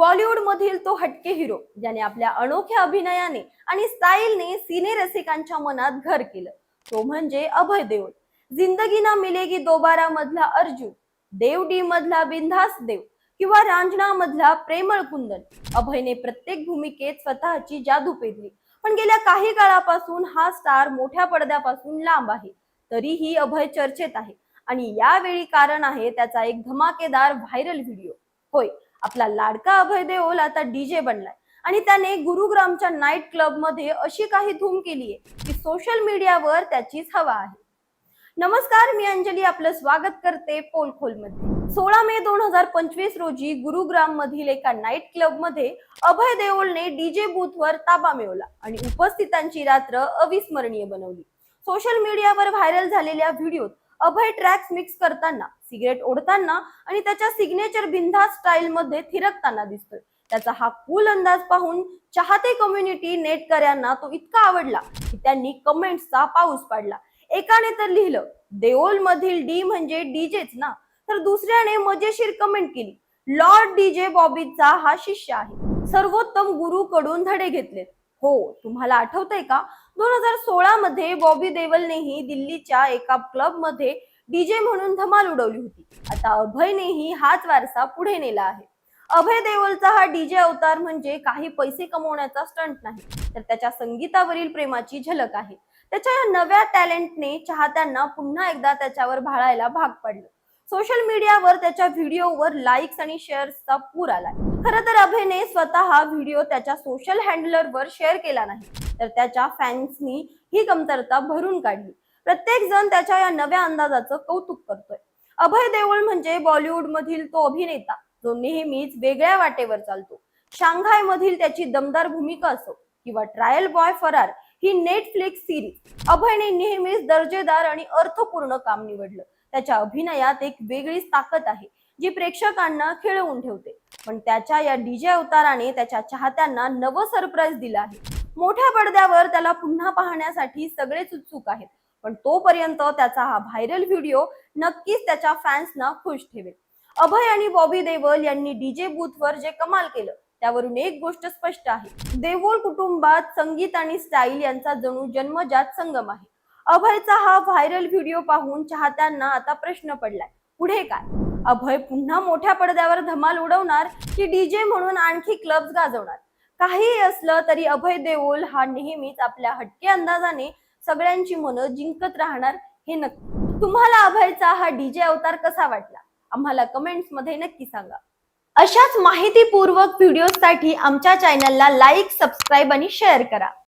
बॉलिवूड मधील तो हटके हिरो ज्याने आपल्या अनोख्या अभिनयाने आणि स्टाईलने सिने रसिकांच्या मनात घर केलं. तो म्हणजे अभय देओल. जिंदगी ना मिलेगी दोबारा मधला अर्जुन देव डी मधला बिंधास देव किंवा रांजणा मधला प्रेमळ कुंदन. अभयने प्रत्येक भूमिकेत स्वतःची जादू पेरली. पण गेल्या काही काळापासून हा स्टार मोठ्या पडद्यापासून लांब आहे तरीही अभय चर्चेत आहे. आणि यावेळी कारण आहे त्याचा एक धमाकेदार व्हायरल व्हिडिओ. होय आपला लाडका अभय देओल आता डीजे बनलाय. आणि त्याने गुरुग्रामच्या नाईट क्लबमध्ये अशी काही धूम केली आहे की सोशल मीडियावर त्याचीच हवा आहे. नमस्कार मी अंजली. आपलं स्वागत करते पोलखोलमध्ये सोळा मे दोन हजार पंचवीस रोजी गुरुग्राम मधील एका नाईट क्लबमध्ये अभय देओलने डीजे बूथवर ताबा मिळवला आणि उपस्थितांची रात्र अविस्मरणीय बनवली. सोशल मीडियावर व्हायरल झालेल्या व्हिडिओत अभय ट्रॅक्स मिक्स करताना सिगरेट ओढताना आणि त्याच्या सिग्नेचर बिंधा स्टाईल मध्ये थिरकताना दिसतोय. त्याचा हा कूल अंदाज पाहून चाहते कम्युनिटी नेटकऱ्यांना तो इतका आवडला की त्यांनी कमेंट्सचा पाऊस पाडला. एकाने तर लिहिलं देओल मधील डी म्हणजे डीजेच ना? तर दुसऱ्याने मजेशीर कमेंट केली लॉर्ड डीजे बॉबीचा हा शिष्य आहे. सर्वोत्तम गुरु कडून धडे घेतलेत. हो तुम्हाला आठवतंय का? दोन हजार सोळा मध्ये बॉबी देवलनेही दिल्लीच्या एका क्लबमध्ये डीजे म्हणून धमाल उडवली होती. आता अभयनेही हाच वारसा पुढे नेला आहे. अभय देओलचा हा डीजे अवतार म्हणजे काही पैसे कमवण्याचा स्टंट नाही तर त्याच्या संगीतावरील प्रेमाची झलक आहे. त्याच्या या नव्या टॅलेंटने चाहत्यांना पुन्हा एकदा त्याच्यावर भाळायला भाग पडलं. सोशल मीडियावर त्याच्या व्हिडिओवर लाईक्स आणि शेअर्सचा पूर आलाय. खरं तर अभयने स्वतः हा व्हिडिओ त्याच्या सोशल हँडलरवर शेअर केला नाही. तर त्याच्या फॅन्सनी ही कमतरता भरून काढली. प्रत्येक जण त्याच्या या नव्या अंदाजाचं कौतुक करतोय. अभय देओल म्हणजे बॉलिवूड मधील तो अभिनेता जो नेहमीच वेगळ्या वाटेवर चालतो. शांघाय मधील त्याची दमदार भूमिका असो किंवा ट्रायल बॉय फरार ही नेटफ्लिक्स सिरीज अभयने नेहमीच दर्जेदार आणि अर्थपूर्ण काम निवडलं. त्याच्या अभिनयात एक वेगळीच ताकद आहे जी प्रेक्षकांना खिळवून ठेवते. पण त्याच्या या डीजे अवताराने त्याच्या चाहत्यांना नवं सरप्राईज दिलं आहे. मोठ्या पडद्यावर त्याला पुन्हा पाहण्यासाठी सगळेच उत्सुक आहेत. पण तोपर्यंत त्याचा हा व्हायरल व्हिडिओ नक्कीच त्याच्या फॅन्सना खुश ठेवेल. अभय आणि बॉबी देवल यांनी डीजे बूथवर जे कमाल केलं त्यावरून एक गोष्ट स्पष्ट आहे. देवोल कुटुंबात संगीत आणि स्टाईल यांचा जणू जन्मजात संगम आहे. अभयचा हा व्हायरल व्हिडिओ पाहून चाहत्यांना आता प्रश्न पडलाय पुढे काय? अभय पुन्हा मोठ्या पडद्यावर धमाल उडवणार की डीजे म्हणून आणखी क्लब्स गाजवणार? काहीही असलं तरी अभय देओल हा नेहमीच आपल्या हटके अंदाजाने सगळ्यांची मनं जिंकत राहणार हे नक्की. तुम्हाला अभयचा हा डीजे अवतार कसा वाटला? आम्हाला कमेंट्समध्ये नक्की सांगा. अशाच माहितीपूर्वक व्हिडिओसाठी आमच्या चॅनलला लाईक सबस्क्राईब आणि शेअर करा.